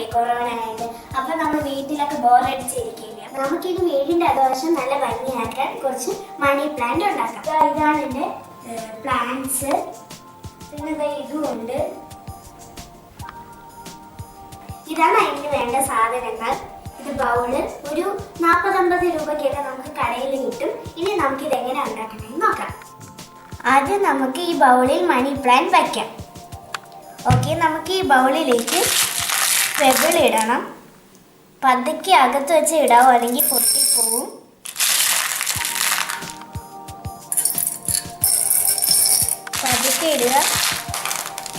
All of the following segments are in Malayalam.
മാസമല്ലേ കൊറോണ ആയിട്ട് അപ്പൊ നമ്മൾ വീട്ടിലൊക്കെ നമുക്ക് നമുക്കിനി വീടിന്റെ അതുവശം നല്ല ഭംഗിയാക്കാൻ കുറച്ച് മണി പ്ലാന്റ് ഉണ്ടാക്കാം. ഇതാണ് എന്റെ പ്ലാന്റ്സ് പിന്നെ ഇതും ഉണ്ട് ഇതാണ് അതിന് വേണ്ട സാധനങ്ങൾ. ഇത് ബൗൾ ഒരു നാൽപ്പത്തമ്പത് രൂപയ്ക്കൊക്കെ നമുക്ക് കടയിൽ കിട്ടും. ഇനി നമുക്ക് ഇത് എങ്ങനെ ഉണ്ടാക്കണമെന്ന് നോക്കാം. ആദ്യം നമുക്ക് ഈ ബൗളിൽ മണി പ്ലാന്റ് വയ്ക്കാം. ഓക്കെ നമുക്ക് ഈ ബൗളിലേക്ക് ഇടണം. പതുക്കെ അകത്ത് വെച്ച് ഇടാവോ? അല്ലെങ്കിൽ പൊട്ടിപ്പോവും പതുക്കെ ഇടുക.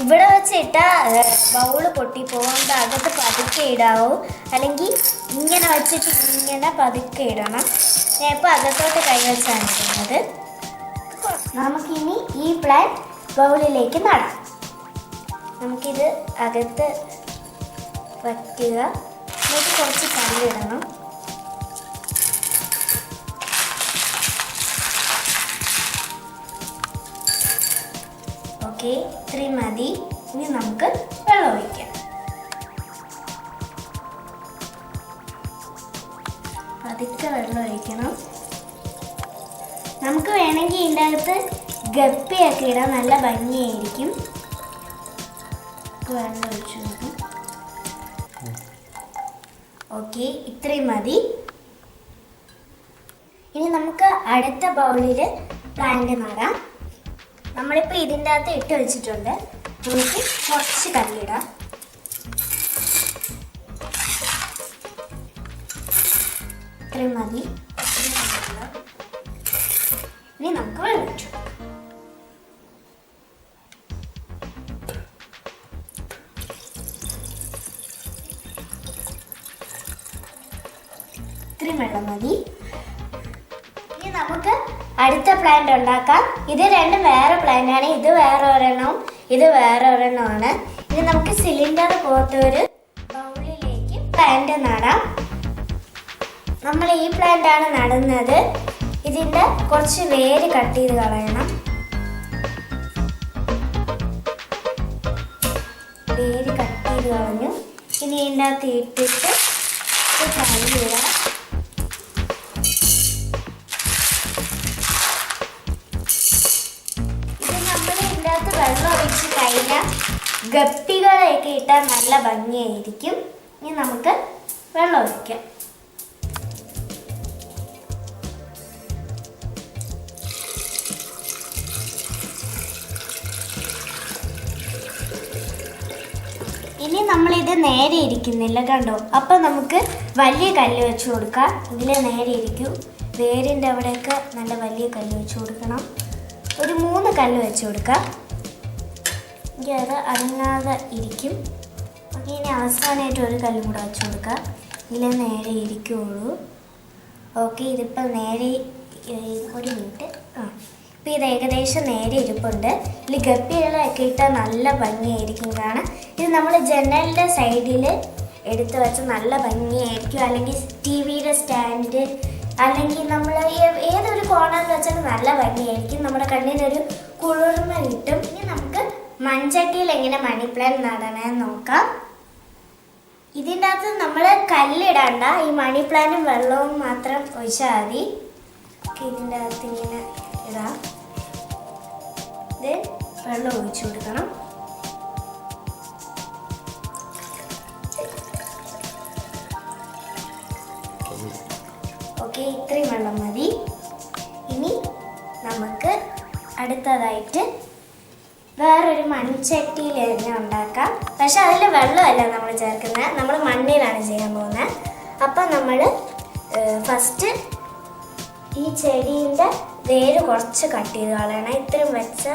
ഇവിടെ വെച്ച് ഇട്ടാൽ ബൗൾ പൊട്ടിപ്പോകുന്നത് അകത്ത് പതുക്കെ ഇടാവൂ. അല്ലെങ്കിൽ ഇങ്ങനെ വെച്ചിട്ട് ഇങ്ങനെ പതുക്കെ ഇടണം. ഞാൻ ഇപ്പോൾ അകത്തോട്ട് കൈവച്ചാണ് ഇടുന്നത്. നമുക്കിനി ഈ പ്ലാൻ ബൗളിലേക്ക് നടാം. നമുക്കിത് അകത്ത് വയ്ക്കുക എന്നിട്ട് കുറച്ച് കല്ലിടണം ഓക്കെ ഇത്രയും മതി. ഇനി നമുക്ക് വെള്ളം ഒഴിക്കാം. പതുക്കെ വെള്ളം ഒഴിക്കണം. നമുക്ക് വേണമെങ്കിൽ ഇതിന്റെ അകത്ത് ഗപ്പിയൊക്കെ ഇടാൻ നല്ല ഭംഗിയായിരിക്കും. വെള്ളം ഒഴിച്ചു നോക്കാം ഓക്കെ ഇത്രയും മതി. ഇനി നമുക്ക് അടുത്ത ബൗളിൽ പ്ലാന്റ് നടാം നമ്മളിപ്പോൾ ഇതിന്റെ അകത്ത് ഇട്ട് വെച്ചിട്ടുണ്ട്. നമുക്ക് കുറച്ച് കല്ലിടാം ഇത്രയും മതി. ഇനി നമുക്ക് വെള്ളം പ്ലാന്റ് ഉണ്ടാക്കാം. ഇത് രണ്ടും വേറെ പ്ലാന്റ് ആണ്. ഇത് വേറെ ഒരെണ്ണവും ഇത് വേറെ ഒരെണ്ണമാണ് ഇനി നമുക്ക് സിലിണ്ടർ പോലത്തെ ഒരു ബൗളിലേക്ക് പ്ലാന്റ് നടാം. നമ്മൾ ഈ പ്ലാന്റ് ആണ് നടുന്നത്. ഇതിന്റെ കുറച്ച് വേര് കട്ട് ചെയ്ത് കളയണം. വേര് കട്ട് ചെയ്ത് കളഞ്ഞു. ഇനി ഇതിന്റെ അകത്ത് ഇട്ടിട്ട് ഗപ്പികളെയൊക്കെ ഇട്ടാൽ നല്ല ഭംഗിയായിരിക്കും. ഇനി നമുക്ക് വെള്ളം ഒഴിക്കാം. ഇനി നമ്മളിത് നേരെ ഇരിക്കുന്നില്ല കണ്ടോ? അപ്പം നമുക്ക് വലിയ കല്ല് വെച്ച് കൊടുക്കാം. ഇതിൽ നേരെ ഇരിക്കും. വേരിന്റെ അവിടെയൊക്കെ നല്ല വലിയ കല്ല് വെച്ച് കൊടുക്കണം. ഒരു മൂന്ന് കല്ല് വെച്ച് കൊടുക്കാം. എങ്കിൽ അത് അനങ്ങാതെ ഇരിക്കും. ഓക്കെ ഇനി അവസാനമായിട്ട് ഒരു കല്ലും കൂടെ വെച്ച് കൊടുക്കാം. ഇതിൽ നേരെ ഇരിക്കുള്ളൂ. ഓക്കെ ഇതിപ്പോൾ നേരെ ഒരു മിനിറ്റ്. ആ ഇപ്പോൾ ഇത് ഏകദേശം നേരെ ഇരിപ്പുണ്ട്. ഇതിൽ ഗപ്പികളൊക്കെ ഇട്ടാൽ നല്ല ഭംഗിയായിരിക്കും കാണാൻ. ഇത് നമ്മൾ ജനലിന്റെ സൈഡിൽ എടുത്ത് വെച്ച് നല്ല ഭംഗിയായിരിക്കും. അല്ലെങ്കിൽ ടി വിയുടെ സ്റ്റാൻഡ് അല്ലെങ്കിൽ നമ്മൾ ഏതൊരു കോണറിൽ വെച്ചാൽ നല്ല ഭംഗിയായിരിക്കും. നമ്മുടെ കണ്ണിനൊരു കുളിർമ കിട്ടും. ഇനി മൺചട്ടിയിൽ എങ്ങനെ മണി പ്ലാന്റ് നടണമെന്ന് നോക്കാം. ഇതിന്റെ അകത്ത് നമ്മൾ കല്ലിടണ്ട. ഈ മണി പ്ലാന്റും വെള്ളവും മാത്രം ഒഴിച്ചാൽ മതി. ഇതിന്റെ അകത്ത് ഇങ്ങനെ ഇടാം. ഇത് വെള്ളം ഒഴിച്ചു കൊടുക്കണം. ഓക്കെ ഇത്രയും വെള്ളം മതി. ഇനി നമുക്ക് അടുത്തതായിട്ട് വേറൊരു മൺചട്ടിയിൽ തന്നെ ഉണ്ടാക്കാം. പക്ഷെ അതിൽ വെള്ളമല്ല നമ്മൾ ചേർക്കുന്നത് നമ്മൾ മണ്ണിലാണ് ചെയ്യാൻ പോകുന്നത് അപ്പം നമ്മൾ ഫസ്റ്റ് ഈ ചെടീന്റെ വേര് കുറച്ച് കട്ട് ചെയ്ത് കളയണം. ഇത്രയും വെച്ച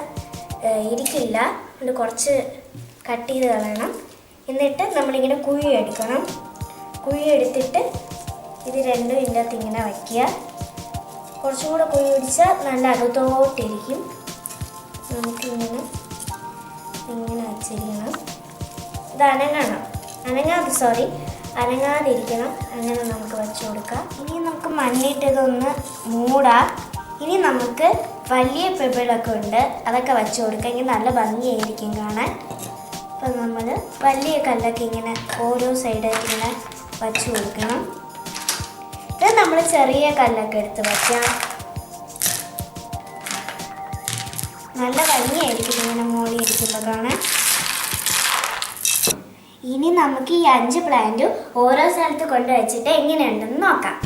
ഇരിക്കില്ല. അത് കുറച്ച് കട്ട് ചെയ്ത് കളയണം. എന്നിട്ട് നമ്മളിങ്ങനെ കുഴി എടുക്കണം. കുഴി എടുത്തിട്ട് ഇത് രണ്ടും ഇതിന്റെ അകത്ത് ഇങ്ങനെ വയ്ക്കുക. കുറച്ചും കൂടെ കുഴി പിടിച്ചാൽ നല്ല അകത്തോട്ടിരിക്കും. നമുക്കിങ്ങനെ വെച്ചിരിക്കണം ഇത് അനങ്ങണം. അനങ്ങാതെ സോറി അനങ്ങാതിരിക്കണം അങ്ങനെ നമുക്ക് വെച്ച് കൊടുക്കാം. ഇനി നമുക്ക് മണ്ണിട്ടതൊന്ന് മൂടാം. ഇനി നമുക്ക് വലിയ പെബിളൊക്കെ ഉണ്ട്. അതൊക്കെ വെച്ച് കൊടുക്കാം. ഇനി നല്ല ഭംഗിയായിരിക്കും കാണാൻ. അപ്പം നമ്മൾ വലിയ കല്ലൊക്കെ ഇങ്ങനെ ഓരോ സൈഡായിട്ട് ഇങ്ങനെ വച്ച് കൊടുക്കണം. ഇത് നമ്മൾ ചെറിയ കല്ലൊക്കെ എടുത്ത് വയ്ക്കാം. നല്ല ഭംഗിയായിരിക്കും ഇങ്ങനെ മൂടിയിരിക്കുമ്പോൾ കാണാൻ. ഇനി നമുക്ക് ഈ അഞ്ച് പ്ലാന്റും ഓരോ സ്ഥലത്ത് കൊണ്ടുവച്ചിട്ട് എങ്ങനെയുണ്ടെന്ന് നോക്കാം.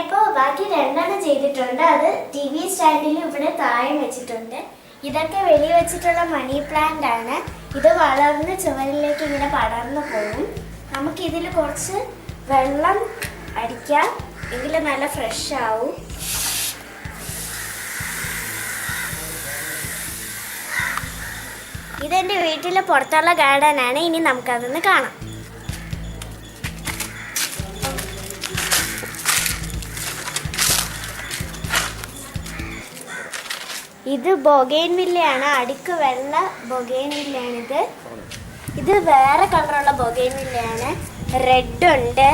ഇപ്പോൾ ബാക്കി രണ്ടെണ്ണം ചെയ്തിട്ടുണ്ട്. അത് ടി വി സ്റ്റാൻഡിൽ ഇവിടെ താഴെ വെച്ചിട്ടുണ്ട്. ഇതൊക്കെ വെളി വെച്ചിട്ടുള്ള മണി പ്ലാന്റ് ആണ്. ഇത് വളർന്ന് ചുവരിലേക്ക് ഇങ്ങനെ പടർന്നു പോകും നമുക്ക് ഇതിൽ കുറച്ച് വെള്ളം അടിക്കാം. എങ്കിൽ നല്ല ഫ്രഷ് ആവും. ഇതെന്റെ വീട്ടിലെ പുറത്തുള്ള ഗാർഡൻ ആണ് ഇനി നമുക്കതൊന്ന് കാണാം. ഇത് ബൊഗൈൻ വില്ലയാണ്. അടുക്ക് വെള്ള ബൊഗൈൻ വില്ലയാണിത്. ഇത് വേറെ കളറുള്ള ബൊഗൈൻ വില്ലയാണ്. റെഡ് ഉണ്ട്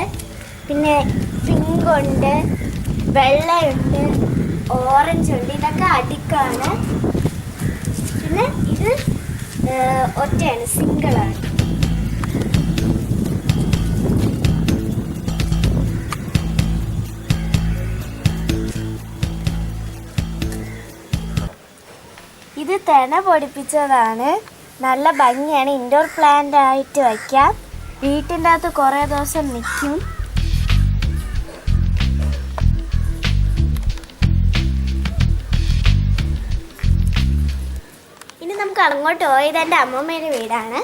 പിന്നെ പിങ്ക് ഉണ്ട് വെള്ളയുണ്ട്. ഓറഞ്ച് ഉണ്ട് ഇതൊക്കെ അടുക്കാണ്. പിന്നെ ഇത് ഒറ്റയാണ് സിംഗിളാണ്. ഇത് തെന പൊടിപ്പിച്ചതാണ്. നല്ല ഭംഗിയാണ്. ഇൻഡോർ പ്ലാന്റ് ആയിട്ട് വയ്ക്കാം. വീട്ടിന്റെ അകത്ത് കുറേ ദിവസം നിൽക്കും നമുക്ക് അങ്ങോട്ട് പോയത് എന്റെ അമ്മമ്മയുടെ വീടാണ്.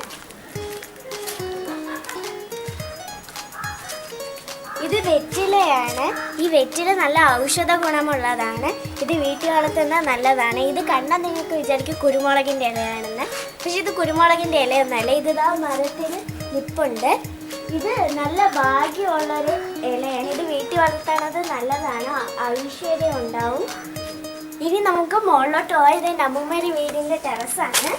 ഇത് വെറ്റിലയാണ്. ഈ വെറ്റില നല്ല ഔഷധ ഗുണമുള്ളതാണ്. ഇത് വീട്ടിൽ വളർത്തുന്ന നല്ലതാണ്. ഇത് കണ്ടാൽ നിങ്ങൾക്ക് വിചാരിക്കും കുരുമുളകിന്റെ ഇലയാണെന്ന്. പക്ഷെ ഇത് കുരുമുളകിന്റെ ഇലയൊന്നല്ല ഇത് ആ മരത്തിൽ നിപ്പുണ്ട്. ഇത് നല്ല ഭാഗ്യമുള്ളൊരു ഇലയാണ്. ഇത് വീട്ടിൽ വളർത്തുന്നത് നല്ലതാണ്. ഐശ്വര്യം ഉണ്ടാവും. ഇനി നമുക്ക് മുകളിലോട്ട് പോയത് എന്റെ അമ്മൂമ്മയുടെ വീടിന്റെ ടെറസാണ്.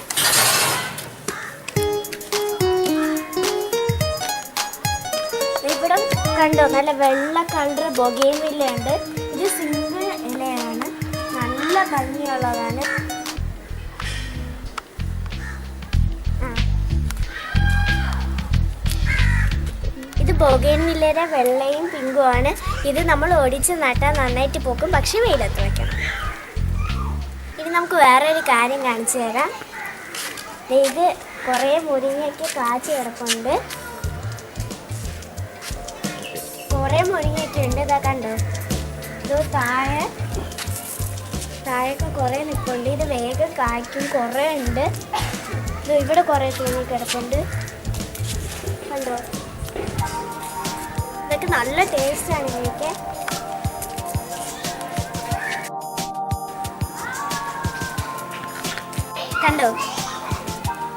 ഇവിടെ കണ്ടോ നല്ല വെള്ള കളർ ബൊഗേൻ ഇല്ലയുണ്ട് ഇത് സിംഗിൾ ഇലയാണ്. നല്ല ഭംഗിയുള്ളതാണ്. ഇത് ബൊഗേൻ വെള്ളയും പിങ്കുമാണ് ഇത് നമ്മൾ ഒടിച്ച് നട്ടാൽ നന്നായിട്ട് പോക്കും. പക്ഷെ വെയിലത്ത് വെക്കണം. ഇനി നമുക്ക് വേറൊരു കാര്യം കാണിച്ചു തരാം. ഇത് കുറേ മുരിങ്ങയ്ക്ക് കാച്ചി കിടപ്പുണ്ട്. കുറേ മുരിങ്ങയൊക്കെ ഉണ്ട്. ഇതാ കണ്ടോ? ഇത് താഴെ. താഴെയൊക്കെ കുറേ നിൽപ്പുണ്ട്. ഇത് വേഗം കായ്ക്കും. കുറേ ഉണ്ട്. ഇത് ഇവിടെ കുറേ തൂങ്ങി കിടപ്പുണ്ട്. കണ്ടോ? ഇതൊക്കെ നല്ല ടേസ്റ്റാണ് കഴിക്കാൻ കണ്ടോ?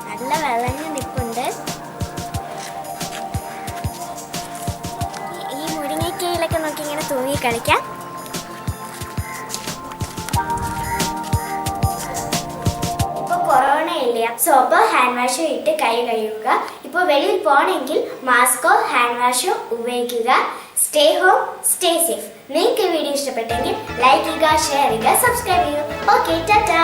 നല്ല വിളഞ്ഞ് നിൽപ്പുണ്ട്. ഈ മുരിങ്ങയ്ക്കയിലൊക്കെ നോക്കി ഇങ്ങനെ തൂങ്ങി കളിക്കാം. ഇല്ല? സോപ്പോ ഹാൻഡ് വാഷോ ഇട്ട് കൈ കഴുകുക. ഇപ്പോൾ വെളിയിൽ പോകണമെങ്കിൽ മാസ്കോ ഹാൻഡ് വാഷോ ഉപയോഗിക്കുക. സ്റ്റേ ഹോം സ്റ്റേ സേഫ് നിങ്ങൾക്ക് വീഡിയോ ഇഷ്ടപ്പെട്ടെങ്കിൽ ലൈക്ക് ചെയ്യുക ഷെയർ ചെയ്യുക സബ്സ്ക്രൈബ് ചെയ്യുക. Okay tata